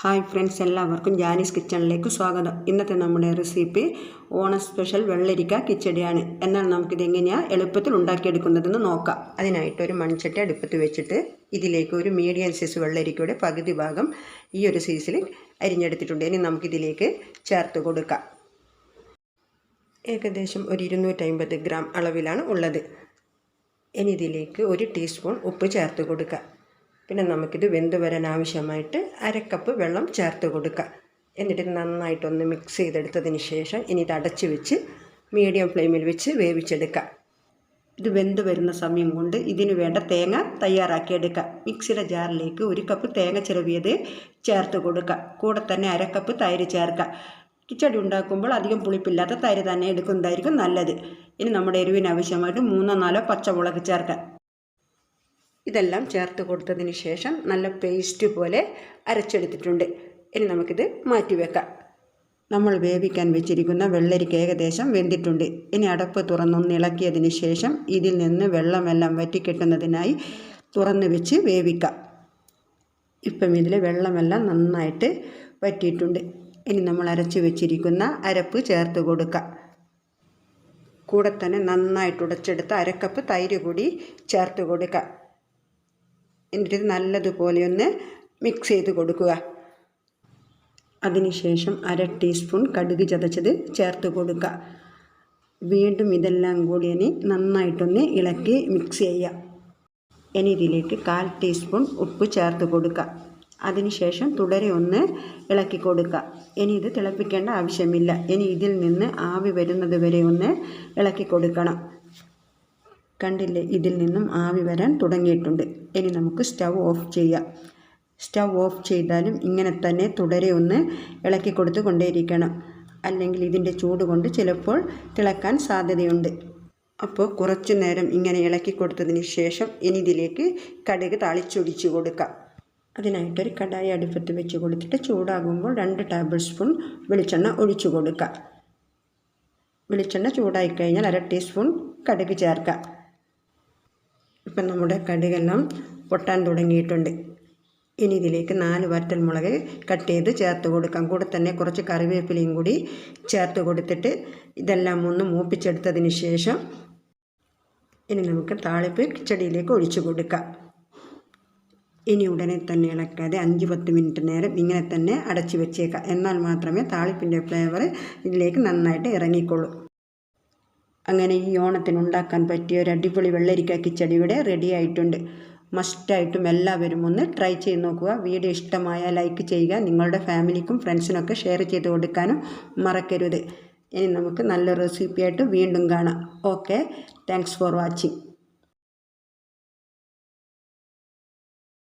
Hi friends എല്ലാവർക്കും ജാനീസ് കിച്ചണിലേക്ക് സ്വാഗതം. ഇന്നത്തെ നമ്മുടെ റെസിപ്പി ഓണ സ്പെഷ്യൽ വെള്ളരിക്ക കിച്ചടിയാണ്. എന്നാൽ നമുക്കിത് എങ്ങനെയാണ് എളുപ്പത്തിൽ ഉണ്ടാക്കിയെടുക്കുന്നതെന്ന് നോക്കാം. അതിനായിട്ട് ഒരു മൺചട്ടി അടുപ്പത്ത് വെച്ചിട്ട് ഇതിലേക്ക് ഒരു മീഡിയം സൈസ് വെള്ളരിക്കയുടെ പകുതി ഭാഗം ഈ ഒരു സൈസിൽ അരിഞ്ഞെടുത്തിട്ടുണ്ട്. ഇനി നമുക്കിതിലേക്ക് ചേർത്ത് കൊടുക്കാം. ഏകദേശം ഒരു ഇരുന്നൂറ്റമ്പത് ഗ്രാം അളവിലാണ് ഉള്ളത്. ഇനി ഇതിലേക്ക് ഒരു ടീസ്പൂൺ ഉപ്പ് ചേർത്ത് കൊടുക്കുക പിന്നെ നമുക്കിത് വെന്ത് വരാൻ ആവശ്യമായിട്ട് അരക്കപ്പ് വെള്ളം ചേർത്ത് കൊടുക്കുക. എന്നിട്ട് നന്നായിട്ടൊന്ന് മിക്സ് ചെയ്തെടുത്തതിന് ശേഷം ഇനി ഇത് അടച്ച് വെച്ച് മീഡിയം ഫ്ലെയിമിൽ വെച്ച് വേവിച്ചെടുക്കുക. ഇത് വെന്ത് വരുന്ന സമയം കൊണ്ട് ഇതിന് വേണ്ട തേങ്ങ തയ്യാറാക്കിയെടുക്കുക. മിക്സിയുടെ ജാറിലേക്ക് ഒരു കപ്പ് തേങ്ങ ചിരവിയത് ചേർത്ത് കൊടുക്കുക. കൂടെ തന്നെ അരക്കപ്പ് തൈര് ചേർക്കുക. കിച്ചടി ഉണ്ടാക്കുമ്പോൾ അധികം പുളിപ്പില്ലാത്ത തൈര് തന്നെ എടുക്കുന്നതായിരിക്കും നല്ലത്. ഇനി നമ്മുടെ എരിവിന് ആവശ്യമായിട്ട് മൂന്നോ നാലോ പച്ചമുളക് ചേർക്കാം ഇതെല്ലാം ചേർത്ത് കൊടുത്തതിന് ശേഷം നല്ല പേസ്റ്റ് പോലെ അരച്ചെടുത്തിട്ടുണ്ട്. ഇനി നമുക്കിത് മാറ്റിവെക്കാം നമ്മൾ വേവിക്കാൻ വെച്ചിരിക്കുന്ന വെള്ളരിക്ക് ഏകദേശം വെന്തിട്ടുണ്ട്. ഇനി അടപ്പ് തുറന്നൊന്ന് ഇളക്കിയതിന് ശേഷം ഇതിൽ നിന്ന് വെള്ളമെല്ലാം വറ്റിക്കിട്ടുന്നതിനായി തുറന്ന് വെച്ച് വേവിക്കാം. ഇപ്പം ഇതിൽ വെള്ളമെല്ലാം നന്നായിട്ട് വറ്റിയിട്ടുണ്ട്. ഇനി നമ്മൾ അരച്ച് വെച്ചിരിക്കുന്ന അരപ്പ് ചേർത്ത് കൊടുക്കുക കൂടെ തന്നെ നന്നായിട്ട് ഉടച്ചെടുത്ത് അരക്കപ്പ് തൈര് കൂടി ചേർത്ത് കൊടുക്കുക എന്നിട്ട് നല്ലതുപോലെ ഒന്ന് മിക്സ് ചെയ്ത് കൊടുക്കുക. അതിനുശേഷം അര ടീസ്പൂൺ കടുക് ചതച്ചത് ചേർത്ത് കൊടുക്കുക വീണ്ടും ഇതെല്ലാം കൂടി ഇനി നന്നായിട്ടൊന്ന് ഇളക്കി മിക്സ് ചെയ്യുക. ഇനി ഇതിലേക്ക് കാൽ ടീസ്പൂൺ ഉപ്പ് ചേർത്ത് കൊടുക്കുക അതിനുശേഷം തുടരെ ഒന്ന് ഇളക്കി കൊടുക്കുക ഇനി ഇത് തിളപ്പിക്കേണ്ട ആവശ്യമില്ല. ഇനി ഇതിൽ നിന്ന് ആവി വരുന്നത് വരെ ഒന്ന് ഇളക്കി കൊടുക്കണം. കണ്ടില്ലേ? ഇതിൽ നിന്നും ആവി വരാൻ തുടങ്ങിയിട്ടുണ്ട്. ഇനി നമുക്ക് സ്റ്റൗ ഓഫ് ചെയ്യാം. സ്റ്റൗ ഓഫ് ചെയ്താലും ഇങ്ങനെ തന്നെ തുടരെ ഒന്ന് ഇളക്കി കൊടുത്ത് കൊണ്ടേയിരിക്കണം. അല്ലെങ്കിൽ ഇതിന്റെ ചൂട് കൊണ്ട് ചിലപ്പോൾ തിളക്കാൻ സാധ്യതയുണ്ട്. അപ്പോൾ കുറച്ചു നേരം ഇങ്ങനെ ഇളക്കി കൊടുത്തതിന് ശേഷം ഇനി ഇതിലേക്ക് കടുക് താളിച്ചൊടിച്ച് കൊടുക്കാം. അതിനായിട്ടൊരു കടായി അടുപ്പത്ത് വെച്ച് കൊടുത്തിട്ട് ചൂടാകുമ്പോൾ രണ്ട് ടേബിൾ സ്പൂൺ വെളിച്ചെണ്ണ ഒഴിച്ചു കൊടുക്കുക വെളിച്ചെണ്ണ ചൂടായി കഴിഞ്ഞാൽ അര ടീസ്പൂൺ കടുക് ചേർക്കാം. ഇപ്പം നമ്മുടെ കടുകെല്ലാം പൊട്ടാൻ തുടങ്ങിയിട്ടുണ്ട്. ഇനി ഇതിലേക്ക് നാല് വറ്റൽ മുളക് കട്ട് ചെയ്ത് ചേർത്ത് കൊടുക്കാം. കൂടെ തന്നെ കുറച്ച് കറിവേപ്പിലയും കൂടി ചേർത്ത് കൊടുത്തിട്ട് ഇതെല്ലാം ഒന്ന് മൂപ്പിച്ചെടുത്തതിന് ശേഷം ഇനി നമുക്ക് താളിപ്പ് ചെടിയിലേക്ക് ഒഴിച്ചു കൊടുക്കാം. ഇനി ഉടനെ തന്നെ ഇളക്കാതെ അഞ്ച് പത്ത് മിനിറ്റ് നേരം ഇങ്ങനെ തന്നെ അടച്ചു വെച്ചേക്കാം. എന്നാൽ മാത്രമേ താളിപ്പിന്റെ ഫ്ലേവർ ഇതിലേക്ക് നന്നായിട്ട് ഇറങ്ങിക്കൊള്ളൂ. അങ്ങനെ ഈ ഓണത്തിന് ഉണ്ടാക്കാൻ പറ്റിയ ഒരു അടിപൊളി വെള്ളരിക്ക കിച്ചടി ഇവിടെ റെഡി ആയിട്ടുണ്ട്. മസ്റ്റായിട്ടും എല്ലാവരും ഒന്ന് ട്രൈ ചെയ്ത് നോക്കുക. വീഡിയോ ഇഷ്ടമായ ലൈക്ക് ചെയ്യുക. നിങ്ങളുടെ ഫാമിലിക്കും ഫ്രണ്ട്സിനൊക്കെ ഷെയർ ചെയ്ത് കൊടുക്കാനും മറക്കരുത്. ഇനി നമുക്ക് നല്ല റെസിപ്പിയായിട്ട് വീണ്ടും കാണാം. Okay thanks for watching